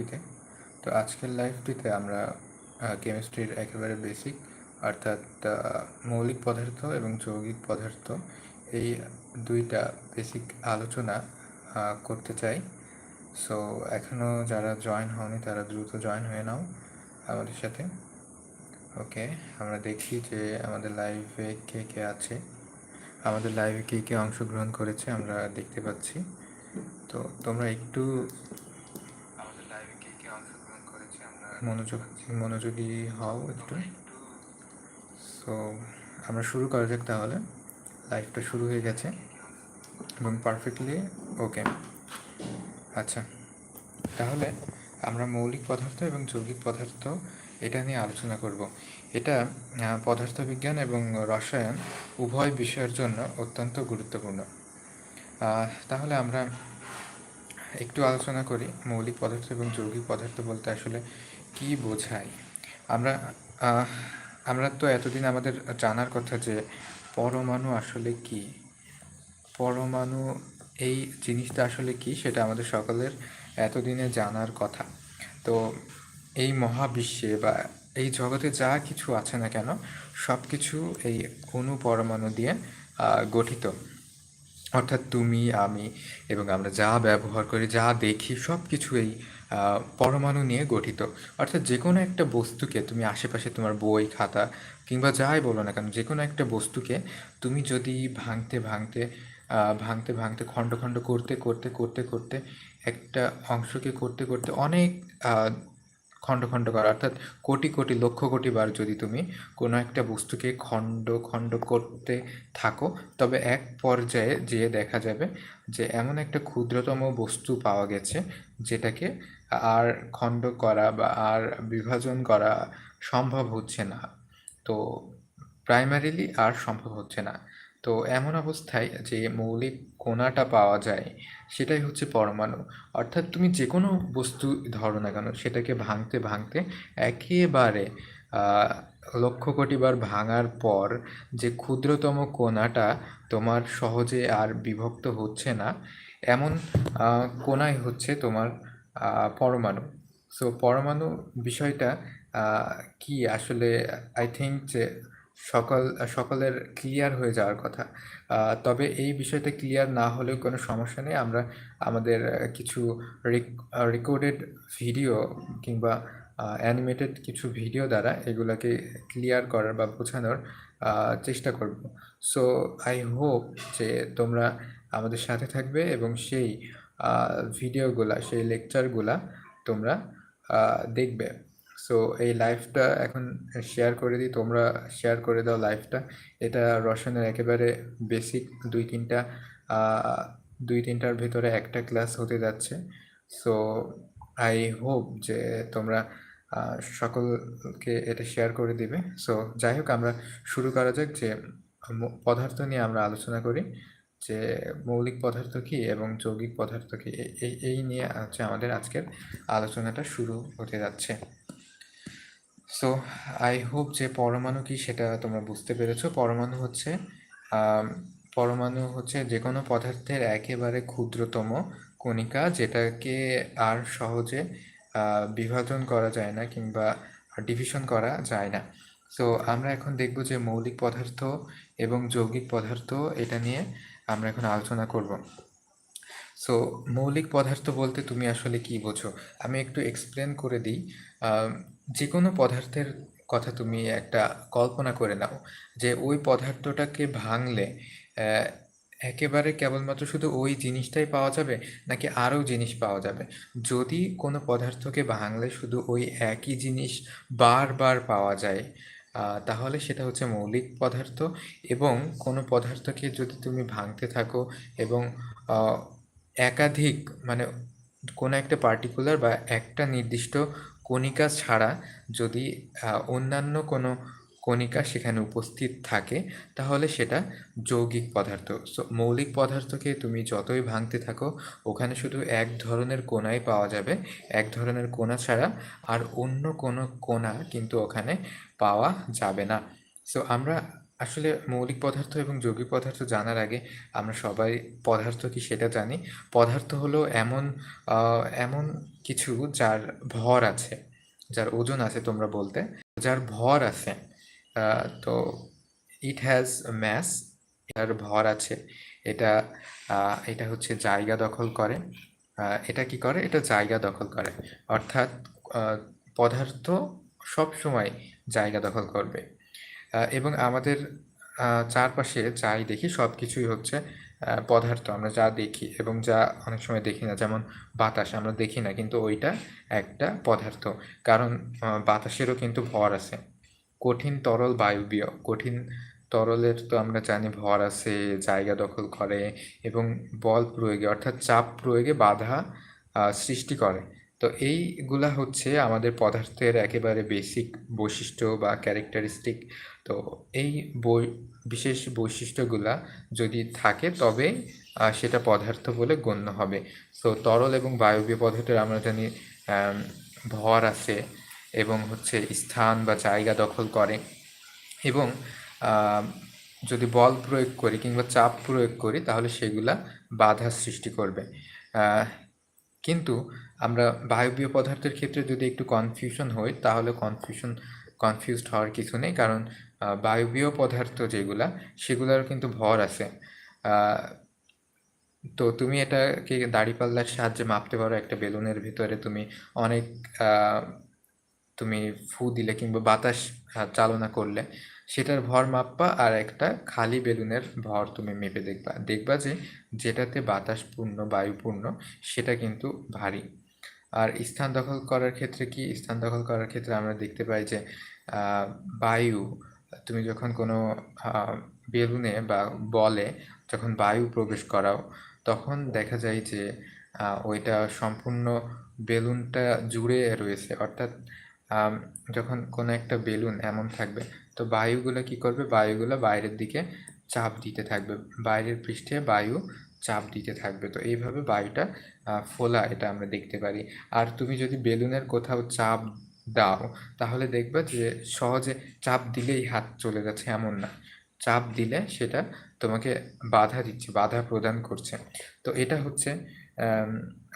থেকে তো আজকের লাইভটিতে আমরা কেমিস্ট্রির একেবারে বেসিক অর্থাৎ মৌলিক পদার্থ এবং যৌগিক পদার্থ এই দুইটা বেসিক আলোচনা করতে চাই। সো এখনও যারা জয়েন হওনি, তারা দ্রুত জয়েন হয়ে নাও আমাদের সাথে। ওকে আমরা দেখি যে আমাদের লাইভে কে কে আছে। আমাদের লাইভে কে কে অংশগ্রহণ করেছে, আমরা দেখতে পাচ্ছি। তো তোমরা একটু আমাদের লাইভে কে কে অংশগ্রহণ করেছে আমরা মনোযোগ, মনোযোগী হও একটু। সো আমরা শুরু করা যাক তাহলে। লাইভটা শুরু হয়ে গেছে। এবং পারফেক্টলি ওকে আচ্ছা। তাহলে আমরা মৌলিক পদার্থ এবং যৌগিক পদার্থ এটা নিয়ে আলোচনা করব। এটা পদার্থবিজ্ঞান এবং রসায়ন উভয় বিষয়ের জন্য অত্যন্ত গুরুত্বপূর্ণ। তাহলে আমরা একটু আলোচনা করি মৌলিক পদার্থ এবং যৌগিক পদার্থ বলতে আসলে কি বোঝায় আমরা আমরা তো এতদিন আমাদের জানার কথা যে পরমাণু আসলে কি? পরমাণু এই জিনিসটা আসলে কি সেটা আমাদের সকলের এতদিনে জানার কথা। তো এই মহাবিশ্বে বা এই জগতে যা কিছু আছে না কেন সব কিছু এই অণু পরমাণু দিয়ে গঠিত। অর্থাৎ তুমি, আমি এবং আমরা যা ব্যবহার করি, যা দেখি সব কিছু এই পরমাণু নিয়ে গঠিত। অর্থাৎ যে কোনো একটা বস্তুকে তুমি আশেপাশে তোমার বই, খাতা কিংবা যাই বলো না কেন যে কোনো একটা বস্তুকে তুমি যদি ভাঙতে ভাঙতে ভাঙতে ভাঙতে, খণ্ড খণ্ড করতে করতে করতে করতে একটা অংশকে করতে করতে অনেক খণ্ড খণ্ড করা। অর্থাৎ কোটি কোটি, লক্ষ কোটি বার যদি তুমি কোনো একটা বস্তুকে খণ্ড খণ্ড করতে থাকো, তবে এক পর্যায়ে যেয়ে দেখা যাবে যে এমন একটা ক্ষুদ্রতম বস্তু পাওয়া গেছে যেটাকে আর খণ্ড করা বা আর বিভাজন করা সম্ভব হচ্ছে না। তো প্রাইমারিলি আর সম্ভব হচ্ছে না। তো এমন অবস্থায় যে মৌলিক কণাটা পাওয়া যায়, সেটাই হচ্ছে পরমাণু। অর্থাৎ তুমি যে কোনো বস্তু ধরো না কেন, সেটাকে ভাঙতে ভাঙতে একেবারে লক্ষ কোটি বার ভাঙার পর যে ক্ষুদ্রতম কোনাটা তোমার সহজে আর বিভক্ত হচ্ছে না, এমন কোণাই হচ্ছে তোমার পরমাণু। সো পরমাণু বিষয়টা কি? আসলে আই থিঙ্ক যে সকল সকলের ক্লিয়ার হয়ে যাওয়ার কথা। তবে এই বিষয়টা ক্লিয়ার না হলেও কোনো সমস্যা নেই। আমরা আমাদের কিছু রেকর্ডেড ভিডিও কিংবা অ্যানিমেটেড কিছু ভিডিও দ্বারা এগুলাকে ক্লিয়ার করার বা বোঝানোর চেষ্টা করব। সো আই হোপ যে তোমরা আমাদের সাথে থাকবে এবং সেই ভিডিওগুলা সেই লেকচারগুলা তোমরা দেখবে। সো এই লাইভটা এখন শেয়ার করে দিই, তোমরা শেয়ার করে দাও লাইভটা এটা রসায়নের একেবারে বেসিক দুই তিনটা দুই তিনটার ভিতরে একটা ক্লাস হতে যাচ্ছে। সো আই হোপ যে তোমরা সকলকে এটা শেয়ার করে দিবে। সো যাই হোক, আমরা শুরু করা যাক যে পদার্থ নিয়ে আমরা আলোচনা করি। যে মৌলিক পদার্থ কি এবং যৌগিক পদার্থ কি? এই নিয়ে হচ্ছে আমাদের আজকের আলোচনাটা শুরু হতে যাচ্ছে। সো আই হোপ যে পরমাণু কি সেটা তোমরা বুঝতে পেরেছ। পরমাণু হচ্ছে পরমাণু হচ্ছে যে কোনো পদার্থের একেবারে ক্ষুদ্রতম কণিকা যেটাকে আর সহজে বিভাজন করা যায় না কিংবা ডিভিশন করা যায় না। সো আমরা এখন দেখব যে মৌলিক পদার্থ এবং যৌগিক পদার্থ এটা নিয়ে আমরা এখন আলোচনা করব। সো মৌলিক পদার্থ বলতে তুমি আসলে কি বোঝো? আমি একটু এক্সপ্লেন করে দিই। যে কোনো পদার্থের কথা তুমি একটা কল্পনা করে নাও যে ওই পদার্থটাকে ভাঙলে একেবারে কেবলমাত্র শুধু ওই জিনিসটাই পাওয়া যাবে নাকি আরও জিনিস পাওয়া যাবে? যদি কোনো পদার্থকে ভাঙলে শুধু ওই একই জিনিস বারবার পাওয়া যায় তাহলে সেটা হচ্ছে মৌলিক পদার্থ এবং কোনো পদার্থকে যদি তুমি ভাঙতে থাকো এবং একাধিক মানে কোনো একটা পার্টিকুলার বা একটা নির্দিষ্ট কণিকা ছাড়া যদি অন্যান্য কোনো কণিকা সেখানে উপস্থিত থাকে, তাহলে সেটা যৌগিক পদার্থ। সো মৌলিক পদার্থকে তুমি যতই ভাঙতে থাকো, ওখানে শুধু এক ধরনের কোনায় পাওয়া যাবে। এক ধরনের কোনা ছাড়া আর অন্য কোনো কোনা কিন্তু ওখানে পাওয়া যাবে না। সো আমরা আসলে মৌলিক পদার্থ এবং যৌগিক পদার্থ জানার আগে আমরা সবাই পদার্থ কি সেটা জানি। পদার্থ হলো এমন এমন কিছু যার ভর আছে, যার ওজন আছে তোমরা বলতে। যার ভর আছে তো ইট হ্যাজ ম্যাস এটার ভর আছে। এটা এটা হচ্ছে জায়গা দখল করে। এটা কি করে? এটা জায়গা দখল করে। অর্থাৎ পদার্থ সব সময় জায়গা দখল করবে। এবং আমাদের চারপাশে যাই দেখি সব কিছুই হচ্ছে পদার্থ। আমরা যা দেখি এবং যা অনেক সময় দেখি না, যেমন বাতাস, আমরা দেখি না, কিন্তু ওইটা একটা পদার্থ। কারণ বাতাসেরও কিন্তু ভর আছে। কঠিন তরল বায়বীয় কঠিন তরলের তো আমরা জানি ভর আছে, জায়গা দখল করে এবং বল প্রয়োগে, অর্থাৎ চাপ প্রয়োগে বাধা সৃষ্টি করে। তো এইগুলা হচ্ছে আমাদের পদার্থের একেবারে বেসিক বৈশিষ্ট্য বা ক্যারেক্টারিস্টিক তো এই বই বিশেষ বৈশিষ্ট্যগুলা যদি থাকে তবে সেটা পদার্থ বলে গণ্য হবে। তো তরল এবং বায়বীয় পদার্থের আমরা জানি ভর আছে এবং হচ্ছে স্থান বা জায়গা দখল করে এবং যদি বল প্রয়োগ করি কিংবা চাপ প্রয়োগ করি তাহলে সেগুলা বাধা সৃষ্টি করবে। কিন্তু আমরা বায়বীয় পদার্থের ক্ষেত্রে যদি একটু কনফিউশন হই তাহলে কনফিউশন কনফিউজড হওয়ার কিছু নেই। কারণ বায়বীয় পদার্থ যেগুলা সেগুলোর কিন্তু ভর আছে। তো তুমি এটাকে দাঁড়িপাল্লার সাহায্যে মাপতে পারো, একটা বেলুনের ভিতরে তুমি অনেক তুমি ফু দিলে কিংবা বাতাস চালনা করলে। সেটার ভর মাপবা আর একটা খালি বেলুনের ভর তুমি মেপে দেখবা। দেখবা যে যেটাতে বাতাস পূর্ণ বায়ুপূর্ণ সেটা কিন্তু ভারী। আর স্থান দখল করার ক্ষেত্রে কি? স্থান দখল করার ক্ষেত্রে আমরা দেখতে পাই যে বায়ু, তুমি যখন কোনো বেলুনে বা বলে যখন বায়ু প্রবেশ করাও, তখন দেখা যায় যে ওইটা সম্পূর্ণ বেলুনটা জুড়ে রয়েছে। অর্থাৎ যখন কোনো একটা বেলুন এমন থাকবে তো বায়ুগুলো কি করবে? বায়ুগুলো বাইরের দিকে চাপ দিতে থাকবে। বাইরের পৃষ্ঠে বায়ু চাপ দিতে থাকবে। তো এইভাবে বায়ুটা ফোলা এটা আমরা দেখতে পারি। আর তুমি যদি বেলুনের কোথাও চাপ দাও, তাহলে দেখবে যে সহজে চাপ দিলেই হাত চলে যাচ্ছে এমন না। চাপ দিলে সেটা তোমাকে বাধা দিচ্ছে, বাধা প্রদান করছে। তো এটা হচ্ছে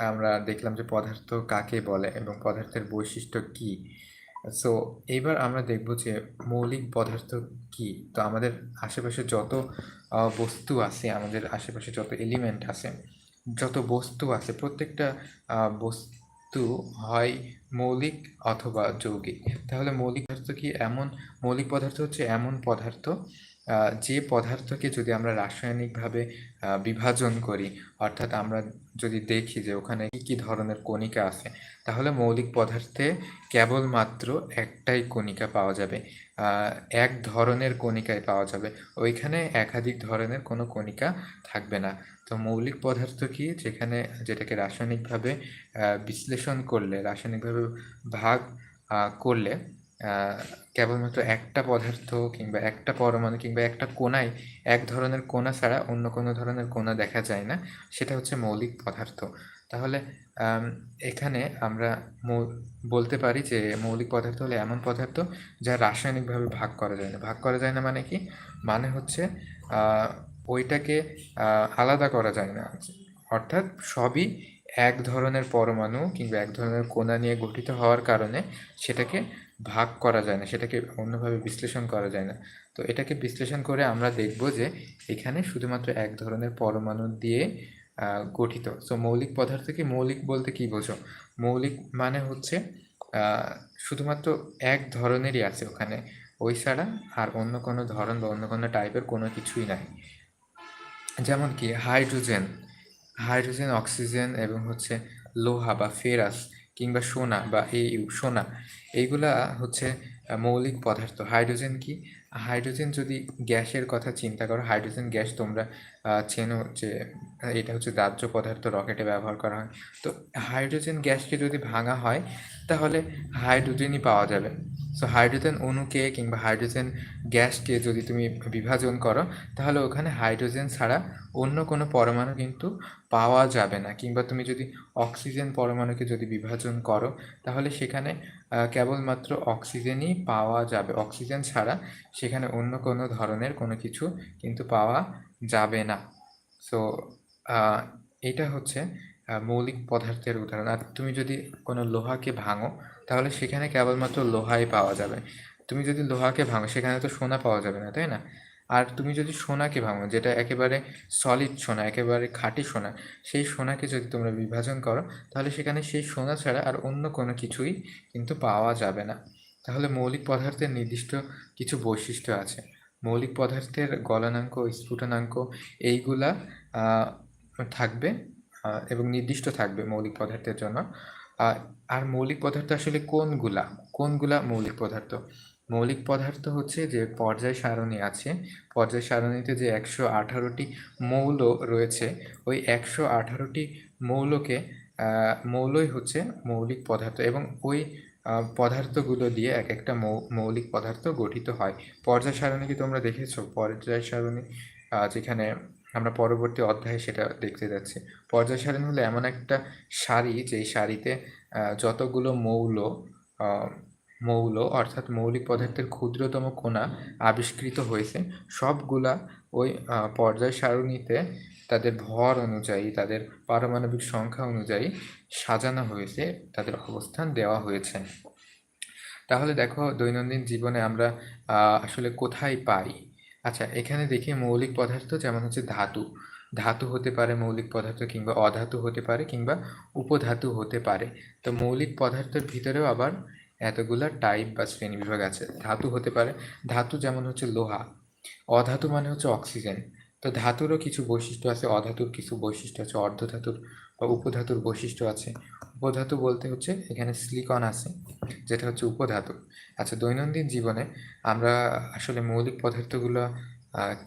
আমরা দেখলাম যে পদার্থ কাকে বলে এবং পদার্থের বৈশিষ্ট্য কি? সো এইবার আমরা দেখব যে মৌলিক পদার্থ কি। তো আমাদের আশেপাশে যত বস্তু আছে, আমাদের আশেপাশে যত এলিমেন্ট আছে, যত বস্তু আছে, প্রত্যেকটা বস্তু হয় মৌলিক অথবা যৌগিক। তাহলে মৌলিক পদার্থ কি? এমন, মৌলিক পদার্থ হচ্ছে এমন পদার্থ যে পদার্থকে যদি আমরা রাসায়নিকভাবে বিভাজন করি, অর্থাৎ আমরা যদি দেখি যে ওখানে কী কী ধরনের কণিকা আছে, তাহলে মৌলিক পদার্থে কেবলমাত্র একটাই কণিকা পাওয়া যাবে। এক ধরনের কণিকায় পাওয়া যাবে। ওইখানে একাধিক ধরনের কোনো কণিকা থাকবে না। তো মৌলিক পদার্থ কি, যেখানে, যেটাকে রাসায়নিকভাবে বিশ্লেষণ করলে, রাসায়নিকভাবে ভাগ করলে কেবলমাত্র একটা পদার্থ কিংবা একটা পরমাণু কিংবা একটা কোনায় এক ধরনের কোনা ছাড়া অন্য কোনো ধরনের কোনা দেখা যায় না, সেটা হচ্ছে মৌলিক পদার্থ। তাহলে এখানে আমরা বলতে পারি যে মৌলিক পদার্থ হলো এমন পদার্থ যা রাসায়নিকভাবে ভাগ করা যায় না। ভাগ করা যায় না মানে কি? মানে হচ্ছে ওইটাকে আলাদা করা যায় না। অর্থাৎ সবই এক ধরনের পরমাণু কিংবা এক ধরনের কোনা নিয়ে গঠিত হওয়ার কারণে সেটাকে ভাগ করা যায় না, সেটাকে অন্যভাবে বিশ্লেষণ করা যায় না। তো এটাকে বিশ্লেষণ করে আমরা দেখব যে এখানে শুধুমাত্র এক ধরনের পরমাণু দিয়ে গঠিত। সো মৌলিক পদার্থকে মৌলিক বলতে কি বোঝো? মৌলিক মানে হচ্ছে শুধুমাত্র এক ধরনেরই আছে ওখানে। ওই ছাড়া আর অন্য কোনো ধরন বা অন্য কোনো টাইপের কোনো কিছুই নাই। যেমন কি, হাইড্রোজেন। হাইড্রোজেন, অক্সিজেন এবং হচ্ছে লোহা বা ফেরাস কিংবা সোনা বা এই সোনা, এইগুলা হচ্ছে মৌলিক পদার্থ। হাইড্রোজেন কি? হাইড্রোজেন যদি গ্যাসের কথা চিন্তা করো, হাইড্রোজেন গ্যাস তোমরা চেনো যে এটা হচ্ছে দাহ্য পদার্থ রকেটে ব্যবহার করা হয়। তো হাইড্রোজেন গ্যাসকে যদি ভাঙা হয়, তাহলে হাইড্রোজেনই পাওয়া যাবে। সো হাইড্রোজেন অণুকে কিংবা হাইড্রোজেন গ্যাসকে যদি তুমি বিভাজন করো, তাহলে ওখানে হাইড্রোজেন ছাড়া অন্য কোনো পরমাণু কিন্তু পাওয়া যাবে না। কিংবা তুমি যদি অক্সিজেন পরমাণুকে যদি বিভাজন করো, তাহলে সেখানে কেবলমাত্র অক্সিজেনই পাওয়া যাবে। অক্সিজেন ছাড়া সেখানে অন্য কোনো ধরনের কোনো কিছু কিন্তু পাওয়া যাবে না। সো এটা হচ্ছে মৌলিক পদার্থের উদাহরণ। আর তুমি যদি কোনো লোহাকে ভাঙো, তাহলে সেখানে কেবলমাত্র লোহাই পাওয়া যাবে। তুমি যদি লোহাকে ভাঙো, সেখানে তো সোনা পাওয়া যাবে না, তাই না? আর তুমি যদি সোনাকে ভাঙো, যেটা একেবারে সলিড সোনা, একেবারে খাঁটি সোনা, সেই সোনাকে যদি তোমরা বিভাজন করো, তাহলে সেখানে সেই সোনা ছাড়া আর অন্য কোনো কিছুই কিন্তু পাওয়া যাবে না। তাহলে মৌলিক পদার্থের নির্দিষ্ট কিছু বৈশিষ্ট্য আছে। মৌলিক পদার্থের গলনাঙ্ক, স্ফুটনাঙ্ক, এইগুলা থাকবে এবং নির্দিষ্ট থাকবে মৌলিক পদার্থের জন্য। আর মৌলিক পদার্থ আসলে কোনগুলা? কোনগুলা মৌলিক পদার্থ? মৌলিক পদার্থ হচ্ছে যে পর্যায় সারণী আছে, পর্যায় সারণীতে যে একশো আঠারোটি মৌল রয়েছে, ওই একশো আঠারোটি মৌলকে মৌলই হচ্ছে মৌলিক পদার্থ এবং ওই পদার্থগুলো দিয়ে এক একটা মৌলিক পদার্থ গঠিত হয়। পর্যায় সারণী কি তোমরা দেখেছ? পর্যায় সারণী যেখানে আমরা পরবর্তী অধ্যায়ে সেটা দেখতে যাচ্ছি। পর্যায় সারণী হলো এমন একটা সারি, যেই সারিতে যতগুলো মৌল মৌল, অর্থাৎ মৌলিক পদার্থের ক্ষুদ্রতম কণা আবিষ্কৃত হয়েছে, সবগুলা ওই পর্যায় সারণীতে তাদের ভর অনুযায়ী, তাদের পারমাণবিক সংখ্যা অনুযায়ী সাজানো হয়েছে, তাদের অবস্থান দেওয়া হয়েছে। তাহলে দেখো দৈনন্দিন জীবনে আমরা আসলে কোথায় পাই? আচ্ছা এখানে দেখি মৌলিক পদার্থ যেমন হচ্ছে ধাতু। ধাতু হতে পারে মৌলিক পদার্থ কিংবা অধাতু হতে পারে কিংবা উপধাতু হতে পারে। তো মৌলিক পদার্থের ভিতরেও আবার এতগুলা টাইপ বা শ্রেণীবিভাগ আছে। ধাতু হতে পারে, ধাতু যেমন হচ্ছে লোহা, অধাতু মানে হচ্ছে অক্সিজেন। তো ধাতুরও কিছু বৈশিষ্ট্য আছে, অধাতুর কিছু বৈশিষ্ট্য আছে, অর্ধধাতুর বা উপধাতুর বৈশিষ্ট্য আছে। উপধাতু বলতে হচ্ছে এখানে সিলিকন আছে, যেটা হচ্ছে উপধাতু। আচ্ছা দৈনন্দিন জীবনে আমরা আসলে মৌলিক পদার্থগুলো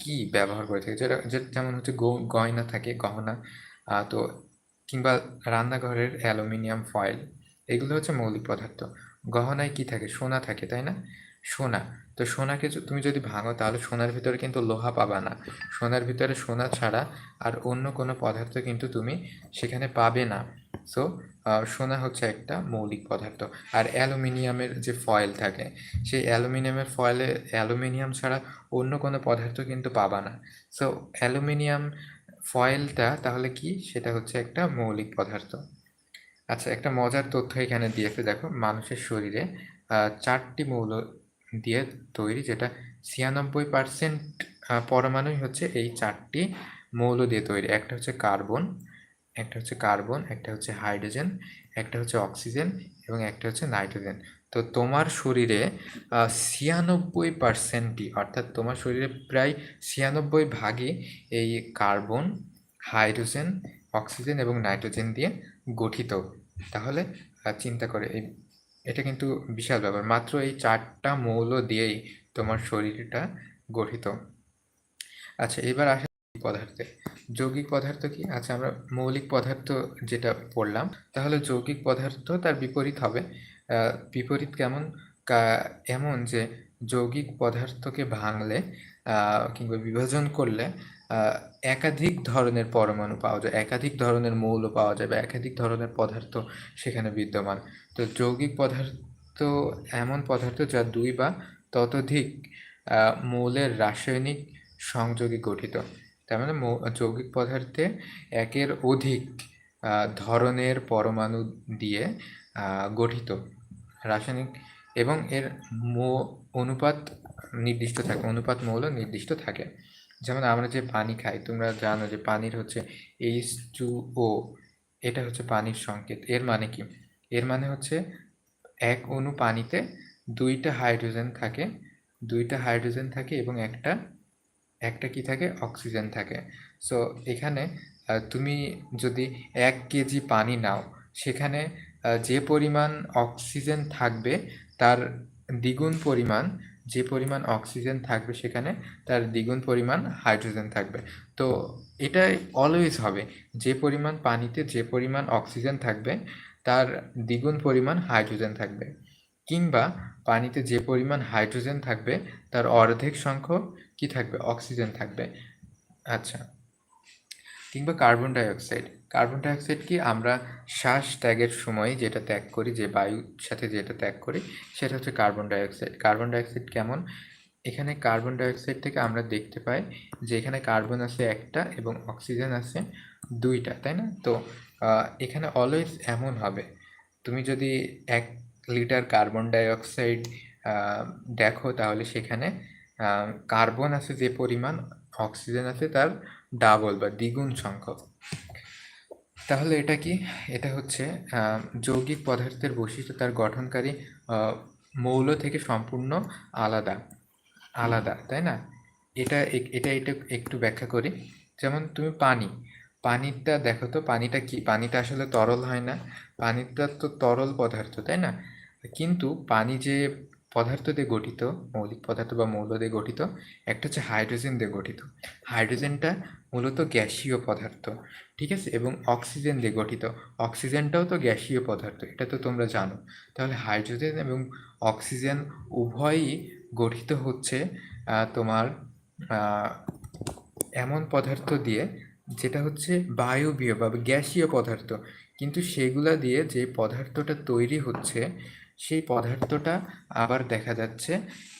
কি ব্যবহার করে থাকি? যেটা যেমন হচ্ছে গয়না থাকে, গহনা তো কিংবা রান্নাঘরের অ্যালুমিনিয়াম ফয়েল, এগুলো হচ্ছে মৌলিক পদার্থ। গহনায় কি থাকে? সোনা থাকে, তাই না? সোনা। তো সোনাকে তুমি যদি ভাঙো, তাহলে সোনার ভিতরে কিন্তু লোহা পাবা না। সোনার ভিতরে সোনা ছাড়া আর অন্য কোনো পদার্থ কিন্তু তুমি সেখানে পাবে না। সো সোনা হচ্ছে একটা মৌলিক পদার্থ। আর অ্যালুমিনিয়ামের যে ফয়েল থাকে, সেই অ্যালুমিনিয়ামের ফয়েলে অ্যালুমিনিয়াম ছাড়া অন্য কোনো পদার্থ কিন্তু পাবা না। সো অ্যালুমিনিয়াম ফয়েলটা তাহলে কি? সেটা হচ্ছে একটা মৌলিক পদার্থ। আচ্ছা একটা মজার তথ্য এখানে দিয়েছে, দেখো, মানুষের শরীরে চারটি মৌল দিয়ে তৈরি, যেটা ছিয়ানব্বই পার্সেন্ট পরমাণুই হচ্ছে এই চারটি মৌল দিয়ে তৈরি। একটা হচ্ছে কার্বন একটা হচ্ছে কার্বন, একটা হচ্ছে হাইড্রোজেন, একটা হচ্ছে অক্সিজেন এবং একটা হচ্ছে নাইট্রোজেন। তো তোমার শরীরে ছিয়ানব্বই পার্সেন্টই অর্থাৎ তোমার শরীরে প্রায় ছিয়ানব্বই ভাগই এই কার্বন, হাইড্রোজেন, অক্সিজেন এবং নাইট্রোজেন দিয়ে গঠিত। তাহলে চিন্তা করে, এই, এটা কিন্তু বিশাল ব্যাপার। মাত্র এই চারটা মৌল দিয়েই তোমার শরীরটা গঠিত। আচ্ছা এবার আসা পদার্থে। যৌগিক পদার্থ কি? আচ্ছা আমরা মৌলিক পদার্থ যেটা পড়লাম, তাহলে যৌগিক পদার্থ তার বিপরীত হবে। বিপরীত কেমন? এমন যে যৌগিক পদার্থকে ভাঙলে কিংবা বিভাজন করলে একাধিক ধরনের পরমাণু পাওয়া যায়, একাধিক ধরনের মৌল পাওয়া যাবে একাধিক ধরনের পদার্থ সেখানে বিদ্যমান। তো যৌগিক পদার্থ এমন পদার্থ যা দুই বা ততোধিক মৌলের রাসায়নিক সংযোগে গঠিত। তার মানে যৌগিক পদার্থে একের অধিক ধরনের পরমাণু দিয়ে গঠিত। রাসায়নিক এবং এর মো অনুপাত নির্দিষ্ট থাকে, অনুপাত মৌল নির্দিষ্ট থাকে। যেমন আমরা যে পানি খাই, তোমরা জানো যে পানির হচ্ছে এইচ টু ও এটা হচ্ছে পানির সংকেত। এর মানে কি? এর মানে হচ্ছে এক অণু পানিতে দুইটা হাইড্রোজেন থাকে, দুইটা হাইড্রোজেন থাকে এবং একটা একটা কি থাকে? অক্সিজেন থাকে। সো এখানে তুমি যদি এক কেজি পানি নাও, সেখানে যে পরিমাণ অক্সিজেন থাকবে, তার দ্বিগুণ পরিমাণ, যে পরিমাণ অক্সিজেন থাকবে সেখানে, তার দ্বিগুণ পরিমাণ হাইড্রোজেন থাকবে। তো এটা অলওয়েজ হবে। যে পরিমাণ পানিতে যে পরিমাণ অক্সিজেন থাকবে, তার দ্বিগুণ পরিমাণ হাইড্রোজেন থাকবে। কিংবা পানিতে যে পরিমাণ হাইড্রোজেন থাকবে, তার অর্ধেক সংখ্যক কি থাকবে? অক্সিজেন থাকবে। আচ্ছা। কিংবা কার্বন ডাইঅক্সাইড। কার্বন ডাইঅক্সাইড কি আমরা শ্বাস ত্যাগের সময় যেটা ত্যাগ করি, যে বায়ুর সাথে যেটা ত্যাগ করি, সেটা হচ্ছে কার্বন ডাইঅক্সাইড। কার্বন ডাইঅক্সাইড কেমন? এখানে কার্বন ডাইঅক্সাইড থেকে আমরা দেখতে পাই যে এখানে কার্বন আছে একটা এবং অক্সিজেন আছে দুইটা, তাই না? তো এখানে অলওয়েজ এমন হবে। তুমি যদি এক লিটার কার্বন ডাইঅক্সাইড দেখো তাহলে সেখানে কার্বন আছে যে পরিমাণ, অক্সিজেন আছে তার ডাবল বা দ্বিগুণ সংখ্যক। তাহলে এটা কি? এটা হচ্ছে যৌগিক পদার্থের বৈশিষ্ট্য তার গঠনকারী মৌল থেকে সম্পূর্ণ আলাদা আলাদা, তাই না? এটা এটা এটা একটু ব্যাখ্যা করি। যেমন তুমি পানি, পানিটা দেখো তো, পানিটা কি? পানিটা আসলে তরল হয় না, পানিটা তো তরল পদার্থ, তাই না? কিন্তু পানি যে পদার্থ দিয়ে গঠিত, মৌলিক পদার্থ বা মৌল দিয়ে গঠিত, একটা হচ্ছে হাইড্রোজেন দিয়ে গঠিত। হাইড্রোজেনটা মূলত গ্যাসীয় পদার্থ, ঠিক আছে? এবং অক্সিজেন দিয়ে গঠিত। অক্সিজেনটাও তো গ্যাসীয় পদার্থ, এটা তো তোমরা জানো। তাহলে হাইড্রোজেন এবং অক্সিজেন উভয়ই গঠিত হচ্ছে তোমার এমন পদার্থ দিয়ে যেটা হচ্ছে বায়বীয় বা গ্যাসীয় পদার্থ। কিন্তু সেগুলা দিয়ে যে পদার্থটা তৈরি হচ্ছে সেই পদার্থটা আবার দেখা যাচ্ছে,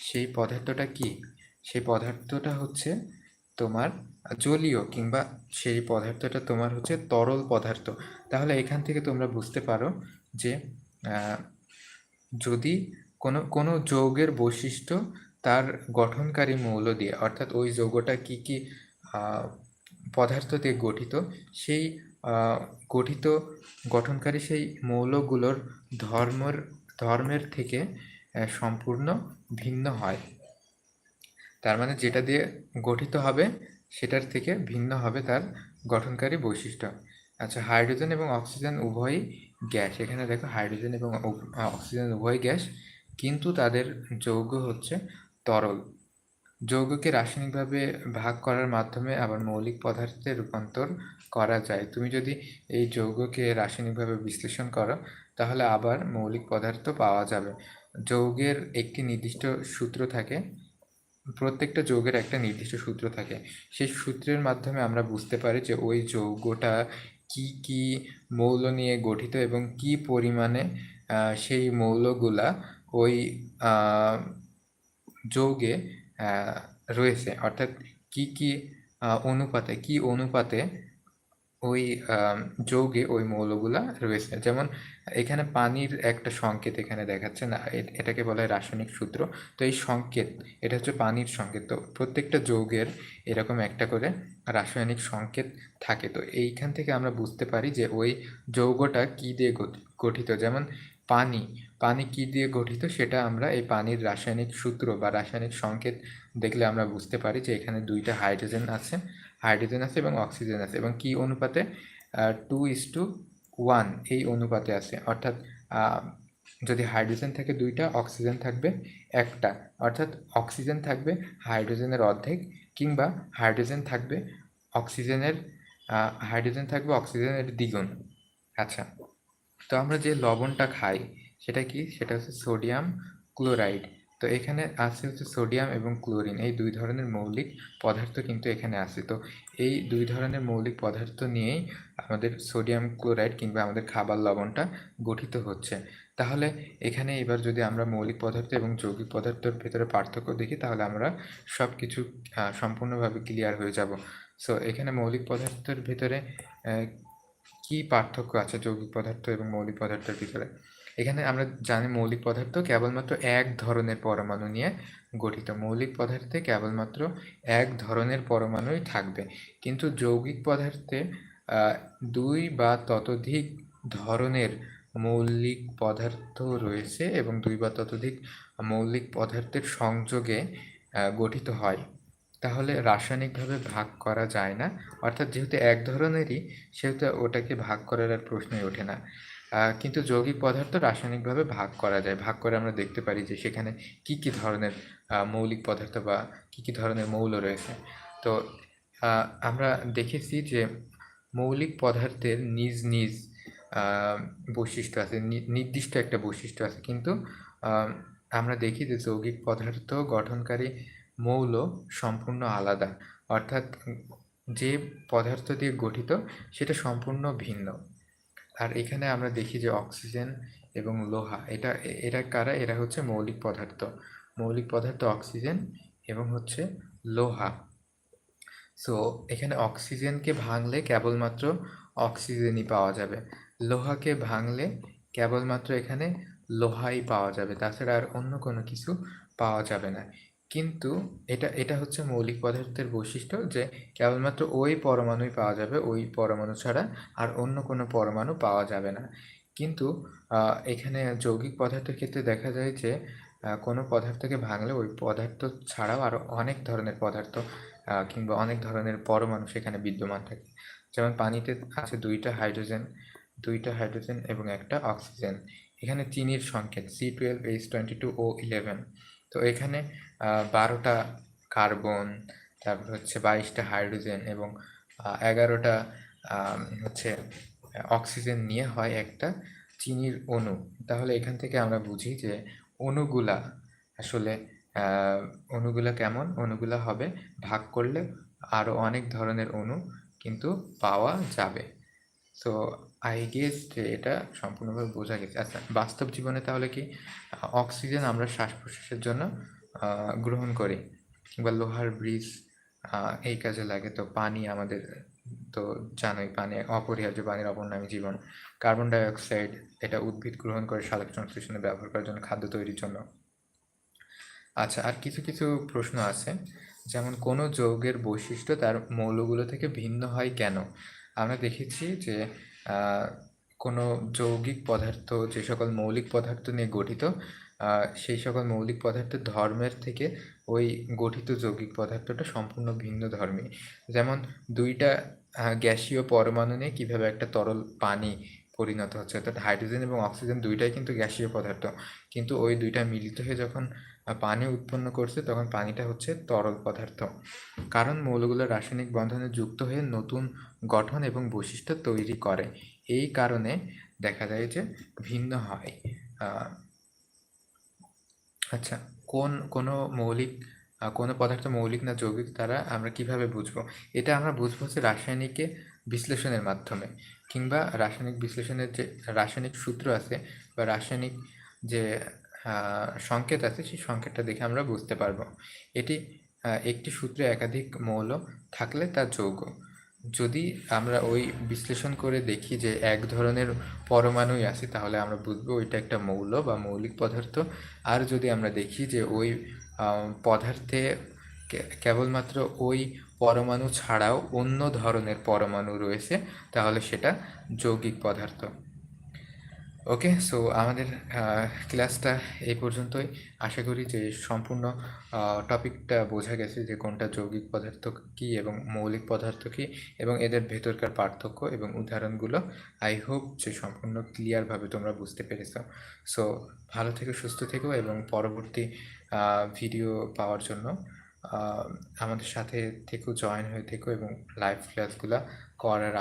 সেই পদার্থটা কি? সেই পদার্থটা হচ্ছে তোমার জলীয় কিংবা সেই পদার্থটা তোমার হচ্ছে তরল পদার্থ। তাহলে এখান থেকে তোমরা বুঝতে পারো যে যদি কোনো কোনো যৌগের বৈশিষ্ট্য তার গঠনকারী মৌল দিয়ে, অর্থাৎ ওই যৌগটা কি কি পদার্থ দিয়ে গঠিত, সেই গঠিত, গঠনকারী সেই মৌলগুলোর ধর্মের ধর্মের থেকে সম্পূর্ণ ভিন্ন হয়। তার মানে যেটা দিয়ে গঠিত হবে, সেটার থেকে ভিন্ন হবে তার গঠনকারী বৈশিষ্ট্য। আচ্ছা হাইড্রোজেন এবং অক্সিজেন উভয়ই গ্যাস। এখানে দেখো হাইড্রোজেন এবং অক্সিজেন উভয় গ্যাস, কিন্তু তাদের যৌগ হচ্ছে তরল। যৌগকে রাসায়নিকভাবে ভাগ করার মাধ্যমে আবার মৌলিক পদার্থে রূপান্তর করা যায়। তুমি যদি এই যৌগকে রাসায়নিকভাবে বিশ্লেষণ করো তাহলে আবার মৌলিক পদার্থ পাওয়া যাবে। যৌগের একটি নির্দিষ্ট সূত্র থাকে, প্রত্যেকটা যৌগের একটা নির্দিষ্ট সূত্র থাকে। সেই সূত্রের মাধ্যমে আমরা বুঝতে পারি যে ওই যৌগটা কি কি মৌল নিয়ে গঠিত এবং কি পরিমাণে সেই মৌলগুলা ওই যৌগে রয়েছে। অর্থাৎ কি কি অনুপাতে কি অনুপাতে ওই যৌগে ওই মৌলগুলা রয়েছে। যেমন এখানে পানির একটা সংকেত এখানে দেখাচ্ছে না এটাকে বলা হয় রাসায়নিক সূত্র। তো এই সংকেত, এটা হচ্ছে পানির সংকেত। তো প্রত্যেকটা যৌগের এরকম একটা করে রাসায়নিক সংকেত থাকে। তো এইখান থেকে আমরা বুঝতে পারি যে ওই যৌগটা কী দিয়ে গঠিত? যেমন পানি পানি কী দিয়ে গঠিত? সেটা আমরা এই পানির রাসায়নিক সূত্র বা রাসায়নিক সংকেত দেখলে আমরা বুঝতে পারি যে এখানে দুইটা হাইড্রোজেন আছে। হাইড্রোজেন আছে এবং অক্সিজেন আছে এবং কী অনুপাতে? টু ইস টু ওয়ান এই অনুপাতে আছে। অর্থাৎ যদি হাইড্রোজেন থাকে দুইটা, অক্সিজেন থাকবে একটা। অর্থাৎ, অক্সিজেন থাকবে হাইড্রোজেনের অর্ধেক কিংবা হাইড্রোজেন থাকবে অক্সিজেনের হাইড্রোজেন থাকবে অক্সিজেনের দ্বিগুণ। আচ্ছা তো আমরা যে লবণটা খাই, সেটা কি? সেটা হচ্ছে সোডিয়াম ক্লোরাইড। তো এখানে আছে হচ্ছে সোডিয়াম এবং ক্লোরিন। এই দুই ধরনের মৌলিক পদার্থ কিন্তু এখানে আছে। তো এই দুই ধরনের মৌলিক পদার্থ নিয়েই আমাদের সোডিয়াম ক্লোরাইড কিংবা আমাদের খাবার লবণটা গঠিত হচ্ছে। তাহলে এখানে এবার যদি আমরা মৌলিক পদার্থ এবং যৌগিক পদার্থের ভেতরে পার্থক্য দেখি, তাহলে আমরা সব কিছু সম্পূর্ণভাবে ক্লিয়ার হয়ে যাব। সো এখানে মৌলিক পদার্থের ভেতরে কি পার্থক্য আছে যৌগিক পদার্থ এবং মৌলিক পদার্থের ভিতরে? এখানে আমরা জানি মৌলিক পদার্থ কেবলমাত্র এক ধরনের পরমাণু নিয়ে গঠিত। মৌলিক পদার্থে কেবলমাত্র এক ধরনের পরমাণুই থাকবে। কিন্তু যৌগিক পদার্থে দুই বা ততোধিক ধরনের মৌলিক পদার্থ রয়েছে এবং দুই বা ততোধিক মৌলিক পদার্থের সংযোগে গঠিত হয়। তাহলে রাসায়নিকভাবে ভাগ করা যায় না। অর্থাৎ যেহেতু এক ধরনেরই, সেহেতু ওটাকে ভাগ করার আর প্রশ্নই ওঠে না। কিন্তু যৌগিক পদার্থ রাসায়নিকভাবে ভাগ করা যায়। ভাগ করে আমরা দেখতে পারি যে সেখানে কি কি ধরনের মৌলিক পদার্থ বা কি কি ধরনের মৌল রয়েছে। তো আমরা দেখেছি যে মৌলিক পদার্থের নিজ নিজ বৈশিষ্ট্য আছে নির্দিষ্ট একটা বৈশিষ্ট্য আছে। কিন্তু আমরা দেখি যে যৌগিক পদার্থ গঠনকারী মৌল সম্পূর্ণ আলাদা। অর্থাৎ যে পদার্থ দিয়ে গঠিত, সেটা সম্পূর্ণ ভিন্ন। আর এখানে আমরা দেখি যে অক্সিজেন এবং লোহা, এটা, এরা কারা? এরা হচ্ছে মৌলিক পদার্থ। মৌলিক পদার্থ অক্সিজেন এবং হচ্ছে লোহা। সো এখানে অক্সিজেনকে ভাঙলে কেবলমাত্র অক্সিজেনই পাওয়া যাবে। লোহাকে ভাঙলে কেবলমাত্র এখানে লোহাই পাওয়া যাবে। তাছাড়া আর অন্য কোনো কিছু পাওয়া যাবে না। কিন্তু এটা এটা হচ্ছে মৌলিক পদার্থের বৈশিষ্ট্য যে কেবলমাত্র ওই পরমাণুই পাওয়া যাবে, ওই পরমাণু ছাড়া আর অন্য কোনো পরমাণু পাওয়া যাবে না। কিন্তু এখানে যৌগিক পদার্থের ক্ষেত্রে দেখা যায় যে কোনো পদার্থকে ভাঙলে ওই পদার্থ ছাড়াও আরও অনেক ধরনের পদার্থ কিংবা অনেক ধরনের পরমাণু সেখানে বিদ্যমান থাকে। যেমন পানিতে আছে দুইটা হাইড্রোজেন দুইটা হাইড্রোজেন এবং একটা অক্সিজেন। এখানে চিনির সংকেত, C twelve H twenty two O eleven. তো এখানে বারোটা কার্বন, তারপর হচ্ছে বাইশটা হাইড্রোজেন এবং এগারোটা হচ্ছে, অক্সিজেন নিয়ে হয় একটা চিনির অণু। তাহলে এখান থেকে আমরা বুঝি যে অণুগুলা আসলে অণুগুলা কেমন? অণুগুলা হবে ভাগ করলে আরও অনেক ধরনের অণু কিন্তু পাওয়া যাবে। সো আই গেস যে এটা সম্পূর্ণভাবে বোঝা গেছে। আচ্ছা বাস্তব জীবনে তাহলে কি অক্সিজেন আমরা শ্বাস প্রশ্বাসের জন্য গ্রহণ করি? কিংবা লোহার ব্রিজ এই কাজে লাগে তো পানি আমাদের, তো জানোই পানি অপরিহার্য পানির অপর নামই জীবন। কার্বন ডাই অক্সাইড এটা উদ্ভিদ গ্রহণ করে সালোক সংশ্লেষণে ব্যবহার করার জন্য খাদ্য তৈরির জন্য। আচ্ছা আর কিছু কিছু প্রশ্ন আছে। যেমন, কোনো যৌগের বৈশিষ্ট্য তার মৌলগুলো থেকে ভিন্ন হয় কেন? আমরা দেখেছি যে কোনো যৌগিক পদার্থ, যে সকল মৌলিক পদার্থ নিয়ে গঠিত সেই সকল মৌলিক পদার্থ ধর্মের থেকে ওই গঠিত যৌগিক পদার্থটা সম্পূর্ণ ভিন্ন ধর্মী। যেমন দুইটা গ্যাসীয় পরমাণু নিয়ে কীভাবে একটা তরল পানি পরিণত হচ্ছে। অর্থাৎ হাইড্রোজেন এবং অক্সিজেন দুইটাই কিন্তু গ্যাসীয় পদার্থ। কিন্তু ওই দুইটা মিলিত হয়ে যখন পানি উৎপন্ন করছে, তখন পানিটা হচ্ছে তরল পদার্থ। কারণ মৌলগুলো রাসায়নিক বন্ধনে যুক্ত হয়ে নতুন গঠন এবং বৈশিষ্ট্য তৈরি করে। এই কারণে দেখা যায় যে ভিন্ন হয়। আচ্ছা কোন, কোনো মৌলিক কোনো পদার্থ মৌলিক না যৌগিক তারা আমরা কীভাবে বুঝব? এটা আমরা বুঝব হচ্ছে রাসায়নিকে বিশ্লেষণের মাধ্যমে। কিংবা রাসায়নিক বিশ্লেষণের যে রাসায়নিক সূত্র আছে বা রাসায়নিক যে সংকেত আছে, সেই সংকেতটা দেখে আমরা বুঝতে পারব। এটি একটি সূত্রে একাধিক মৌল থাকলে তা যৌগ। যদি আমরা ওই বিশ্লেষণ করে দেখি যে এক ধরনের পরমাণুই আছে, তাহলে আমরা বুঝব ওইটা একটা মৌল বা মৌলিক পদার্থ। আর যদি আমরা দেখি যে ওই পদার্থে কেবলমাত্র ওই পরমাণু ছাড়াও অন্য ধরনের পরমাণু রয়েছে, তাহলে সেটা যৌগিক পদার্থ। ওকে, সো আমাদের ক্লাসটা এই পর্যন্তই। আশা করি যে সম্পূর্ণ টপিকটা বোঝা গেছে যে কোনটা যৌগিক পদার্থ কী এবং মৌলিক পদার্থ কী এবং এদের ভেতরকার পার্থক্য এবং উদাহরণগুলো। আই হোপ যে সম্পূর্ণ ক্লিয়ারভাবে তোমরা বুঝতে পেরেছ। সো ভালো থেকো, সুস্থ থেকো এবং পরবর্তী ভিডিও পাওয়ার জন্য আমাদের সাথে থেকেও জয়েন হয়ে থেকো এবং লাইভ ক্লাসগুলো করার